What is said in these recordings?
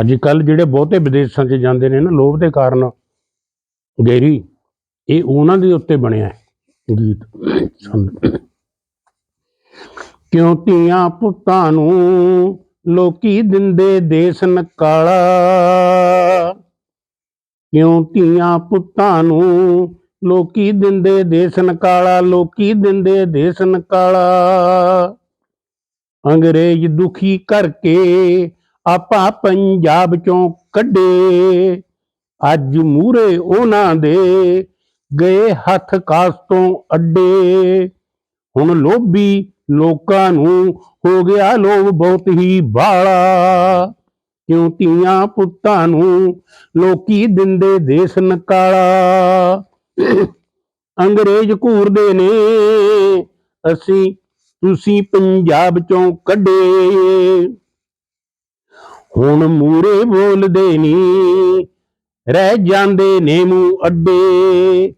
ਅੱਜ ਕੱਲ ਜਿਹੜੇ ਬਹੁਤੇ ਵਿਦੇਸ਼ਾਂ 'ਚ ਜਾਂਦੇ ਨੇ ਨਾ, ਲੋਭ ਦੇ ਕਾਰਨ ਗੈਰੀ ਇਹ ਉਹਨਾਂ ਦੇ ਉੱਤੇ ਬਣਿਆ ਹੈ ਗੀਤ। ਕਿਉਂ ਧੀਆਂ ਪੁੱਤਾਂ ਨੂੰ ਲੋਕੀ ਦਿੰਦੇ ਦੇਸ ਨਕਾਲਾ? ਕਿਉਂ ਧੀਆਂ ਪੁੱਤਾਂ ਨੂੰ ਲੋਕੀ ਦਿੰਦੇ ਦੇਸ ਨਕਾਲਾ? ਲੋਕੀ ਦਿੰਦੇ ਦੇਸ ਨਕਾਲਾ? ਅੰਗਰੇਜ਼ ਦੁਖੀ ਕਰਕੇ ਆਪਾਂ ਪੰਜਾਬ ਚੋਂ ਕੱਢੇ। ਅੱਜ ਮੂਰੇ ਉਹਨਾਂ ਦੇ ਗਏ ਹੱਥ ਕਾਸ ਤੋਂ ਅੱਡੇ। ਹੁਣ ਲੋਭੀ ਲੋਕਾਂ ਨੂੰ ਹੋ ਗਿਆ ਲੋਭ ਬਹੁਤ ਹੀ ਬਾਲਾ ਕਿਉਂ ਧੀਆਂ ਪੁੱਤਾਂ ਨੂੰ ਲੋਕੀ ਦਿੰਦੇ ਦੇਸ ਨਕਾਲਾ। ਅੰਗਰੇਜ਼ ਘੂਰਦੇ ਨੇ, ਅਸੀਂ ਤੁਸੀਂ ਪੰਜਾਬ ਚੋਂ ਕੱਢੇ। ਹੁਣ ਮੂਰੇ ਬੋਲਦੇ ਨਹੀਂ ਰਹਿ ਜਾਂਦੇ ਨੇ ਮੂੰਹ ਅੱਡੇ।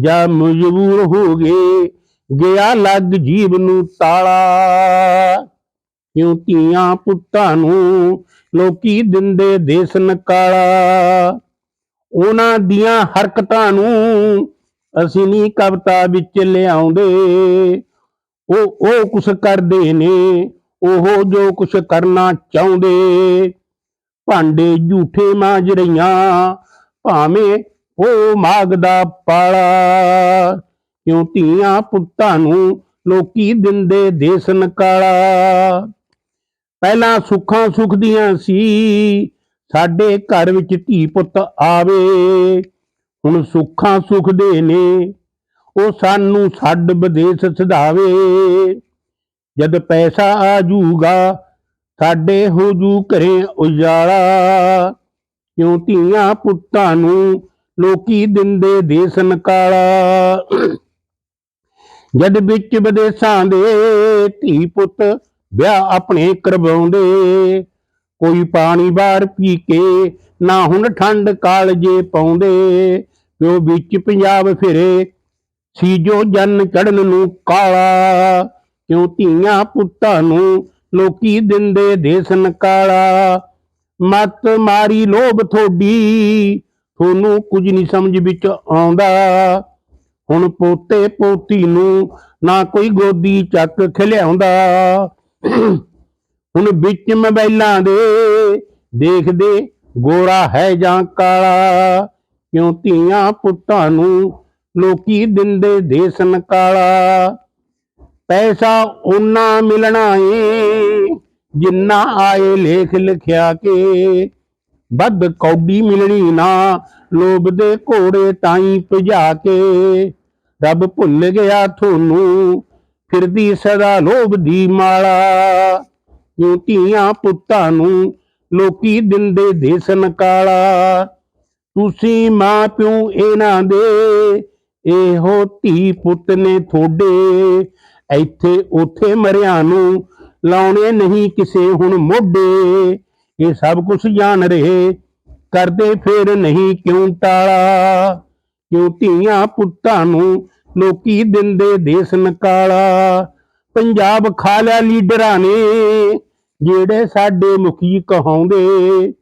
ਜਾਂ ਮਜਬੂਰ ਹੋ ਗਏ, ਗਿਆ ਲੱਗ ਜੀਵ ਨੂੰ ਤਾਲਾ। ਕਿਉਂ ਧੀਆਂ ਪੁੱਤਾਂ ਨੂੰ ਲੋਕੀ ਦਿੰਦੇ ਦੇਸ ਨਕਾਲਾ ਉਹਨਾਂ ਦੀਆਂ ਹਰਕਤਾਂ ਨੂੰ ਅਸੀਂ ਨਹੀਂ ਕਵਿਤਾ ਵਿੱਚ ਲਿਆਉਂਦੇ। ਉਹ ਉਹ ਕੁਛ ਕਰਦੇ ਨੇ। ਉਹ ਜੋ ਕੁਛ ਕਰਨਾ ਚਾਹੁੰਦੇ। ਭਾਂਡੇ ਝੂਠੇ ਮਾਂਜ ਰਹੀਆਂ, ਭਾਵੇਂ ਉਹ ਮਾਗਦਾ ਪਾਲਾ। ਕਿਉਂ ਧੀਆਂ ਪੁੱਤਾਂ ਨੂੰ ਲੋਕੀ ਦਿੰਦੇ ਦੇਸ ਨਕਾਲਾ ਪਹਿਲਾਂ ਸੁੱਖਾਂ ਸੁਖਦੀਆਂ ਸੀ, ਸਾਡੇ ਘਰ ਵਿੱਚ ਧੀ ਪੁੱਤ ਆਵੇ। ਹੁਣ ਸੁੱਖਾਂ ਸੁਖਦੇ ਨੇ, ਉਹ ਸਾਨੂੰ ਛੱਡ ਵਿਦੇਸ਼ ਸਧਾਵੇ। ਜਦ ਪੈਸਾ ਆ ਜੂਗਾ, ਸਾਡੇ ਹੋ ਜੂ ਘਰੇ ਉਜਾਲਾ। ਕਿਉਂ ਧੀਆਂ ਪੁੱਤਾਂ ਨੂੰ ਲੋਕੀ ਦਿੰਦੇ ਦੇਸ ਨਕਾਲਾ ਜਦ ਵਿੱਚ ਵਿਦੇਸ਼ਾਂ ਦੇ ਧੀ ਪੁੱਤ ਵਿਆਹ ਆਪਣੇ ਕਰਵਾਉਂਦੇ, ਕੋਈ ਪਾਣੀ ਬਾਹਰ ਪੀ ਕੇ ਨਾ ਹੁਣ ਠੰਡ ਕਾਲਜੇ ਪਾਉਂਦੇ। ਜੋ ਵਿੱਚ ਪੰਜਾਬ ਫਿਰੇ ਸੀ ਜੋ ਜਨ ਚੜਨ ਨੂੰ ਕਾਲਾ। ਕਿਉਂ ਧੀਆਂ ਪੁੱਤਾਂ ਨੂੰ ਲੋਕੀ ਦਿੰਦੇ ਦੇਸ ਕਾਲਾ ਮਤ ਮਾਰੀ ਲੋਭ ਥੋਡੀ, ਤੁਹਾਨੂੰ ਕੁਝ ਨਹੀਂ ਸਮਝ ਵਿੱਚ ਆਉਂਦਾ। ਹੁਣ ਪੋਤੇ ਪੋਤੀ ਨੂੰ ਨਾ ਕੋਈ ਗੋਦੀ ਚੱਕ ਖਿਲਿਆਉਂਦਾ। ਹੁਣ ਵਿੱਚ ਮੋਬਾਈਲਾਂ ਦੇ ਦੇਖਦੇ ਗੋਰਾ ਹੈ ਜਾਂ ਕਾਲਾ? ਕਿਉਂ ਧੀਆਂ ਪੁੱਤਾਂ ਨੂੰ ਲੋਕੀ ਦਿੰਦੇ ਦੇਸ ਕਾਲਾ ਪੈਸਾ ਉਹਨਾਂ ਮਿਲਣਾ ਏ, ਜਿੰਨਾ ਆਏ ਲੇਖ ਲਿਖਿਆ ਕੇ। ਵੱਧ ਕੌਡੀ ਮਿਲਣੀ ਨਾ, ਲੋਭ ਦੇ ਘੋੜੇ ਤਾਈ ਭਜਾ ਕੇ। ਰੱਬ ਭੁੱਲ ਗਿਆ ਤੁਹਾਨੂੰ ਫਿਰਦੀ ਸਦਾ ਲੋਭ ਦੀ ਮਾਲਾ। ਕਿਉਂ ਧੀਆਂ ਪੁੱਤਾਂ ਨੂੰ ਲੋਕੀ ਦਿੰਦੇ ਦੇਸ ਕਾਲਾ ਤੁਸੀਂ ਮਾਂ ਪਿਓ ਇਹਨਾਂ ਦੇ, ਇਹੋ ਧੀ ਪੁੱਤ ਨੇ ਥੋੜੇ ਇੱਥੇ ਉਥੇ ਮਰਿਆਂ ਨੂੰ ਲਾਉਣੇ ਨਹੀਂ ਕਿਸੇ ਹੁਣ ਮੋਢੇ। ਇਹ ਸਭ ਕੁਝ ਜਾਣ ਰਹੇ, ਕਰਦੇ ਫੇਰ ਨਹੀਂ ਕਿਉਂ ਟਾਲਾ? ਕਿਉਂ ਧੀਆਂ ਪੁੱਤਾਂ ਨੂੰ ਲੋਕੀ ਦਿੰਦੇ ਦੇਸ ਨਕਾਲਾ? ਪੰਜਾਬ ਖਾ ਲਿਆ ਲੀਡਰਾਂ ਨੇ, ਜਿਹੜੇ ਸਾਡੇ ਮੁਖੀ ਕਹਾਉਂਦੇ।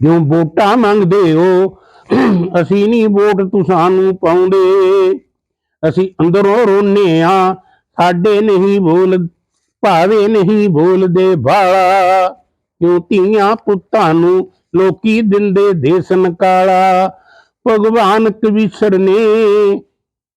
ਜਿਉਂ ਵੋਟਾਂ ਮੰਗਦੇ ਹੋ, ਅਸੀਂ ਨਹੀਂ ਵੋਟ ਤੁਸਾਂ ਨੂੰ ਪਾਉਂਦੇ। ਅਸੀਂ ਅੰਦਰੋਂ ਰੋਨੇ ਆ ਸਾਡੇ ਨਹੀਂ ਬੋਲ, ਭਾਵੇਂ ਨਹੀਂ ਬੋਲਦੇ ਬਾਲਾ ਕਿਉਂ ਧੀਆਂ ਪੁੱਤਾਂ ਨੂੰ ਲੋਕੀ ਦਿੰਦੇ ਦੇਸ ਨਕਾਲਾ ਭਗਵਾਨ ਕਵੀਸ਼ਰ ਨੇ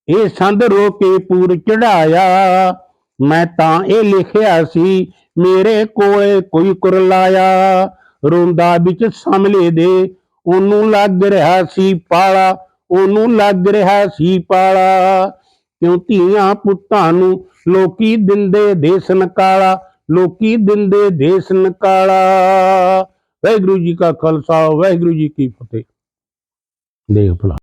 ਇਹ ਸੰਦ ਰੋ ਕੇ ਪੂਰ ਚੜਾਇਆ। ਮੈਂ ਤਾਂ ਇਹ ਲਿਖਿਆ ਸੀ, ਮੇਰੇ ਕੋਏ ਕੋਈ ਕੁਰਲਾਇਆ ਰੋਂਦਾ ਵਿੱਚ ਸਮਲੇ ਦੇ, ਉਹਨੂੰ ਲੱਗ ਰਿਹਾ ਸੀ ਪਾਲਾ। ਉਹਨੂੰ ਲੱਗ ਰਿਹਾ ਸੀ ਪਾਲਾ। ਕਿਉਂ ਧੀਆਂ ਪੁੱਤਾਂ ਨੂੰ ਲੋਕੀ ਦਿੰਦੇ ਦੇਸ ਨਕਾਲਾ ਲੋਕੀ ਦਿੰਦੇ ਦੇਸ ਨਕਾਲਾ ਵਾਹਿਗੁਰੂ ਜੀ ਕਾ ਖਾਲਸਾ, ਵਾਹਿਗੁਰੂ ਜੀ ਕੀ ਫਤਿਹ। ਦੇਖ ਭਲਾ।